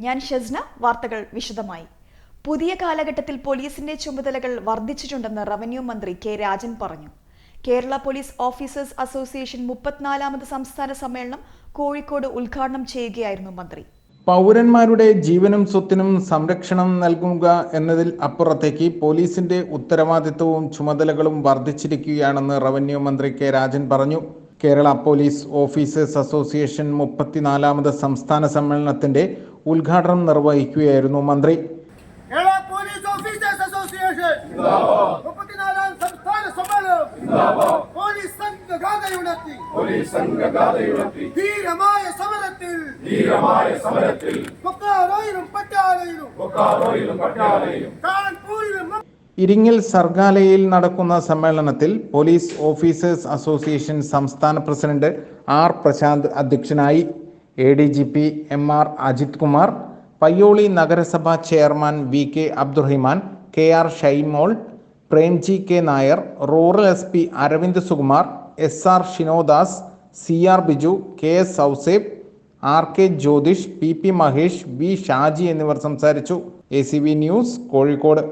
ഞാൻ ഷസ്ന വാർത്തകൾ വിശദമായി. പുതിയ കാലഘട്ടത്തിൽ പോലീസിന്റെ ചുമതലകൾ വർദ്ധിച്ചിട്ടുണ്ടെന്ന് റവന്യൂ മന്ത്രി കെ രാജൻ പറഞ്ഞു. കേരള പോലീസ് ഓഫീസേഴ്സ് അസോസിയേഷൻ മുപ്പത്തിനാലാമത് സംസ്ഥാന സമ്മേളനം കോഴിക്കോട് ഉദ്ഘാടനം ചെയ്യുകയായിരുന്നു മന്ത്രി. പൗരന്മാരുടെ ജീവനും സ്വത്തിനും സംരക്ഷണം നൽകുക എന്നതിൽ അപ്പുറത്തേക്ക് പോലീസിന്റെ ഉത്തരവാദിത്വവും ചുമതലകളും വർദ്ധിച്ചിരിക്കുകയാണെന്ന് റവന്യൂ മന്ത്രി കെ രാജൻ പറഞ്ഞു. കേരള പോലീസ് ഓഫീസേഴ്സ് അസോസിയേഷൻ മുപ്പത്തിനാലാമത് സംസ്ഥാന സമ്മേളനത്തിന്റെ ഉദ്ഘാടനം നിർവഹിക്കുകയായിരുന്നു മന്ത്രി. Kerala police officers association. മുപ്പത്തിനാലാം സംസ്ഥാന സമ്മേളനം. പോലീസ് സംഘഗാഥയുണർത്തി. പോലീസ് സംഘഗാഥയുണർത്തി. ധീരമായ സമരത്തിൽ. ധീരമായ സമരത്തിൽ. കൊക്കാറോയിലും കാൺപൂരിലും ഇരിങ്ങൽ സർഗാലയിൽ നടക്കുന്ന സമ്മേളനത്തിൽ പോലീസ് ഓഫീസേഴ്സ് അസോസിയേഷൻ സംസ്ഥാന പ്രസിഡന്റ് ആർ പ്രശാന്ത് അധ്യക്ഷനായി. A D G P M R Ajith Kumar Payyoli നഗരസഭാ chairman V K Abdurahiman K R Shaimol Premji K Nair rural S P Aravind Sukumar S R Shinodas C R Biju K S Sauseb R K Jyothish P P Mahesh V Shaji എന്നിവർ സംസാരിച്ചു. A C B news Kozhikode.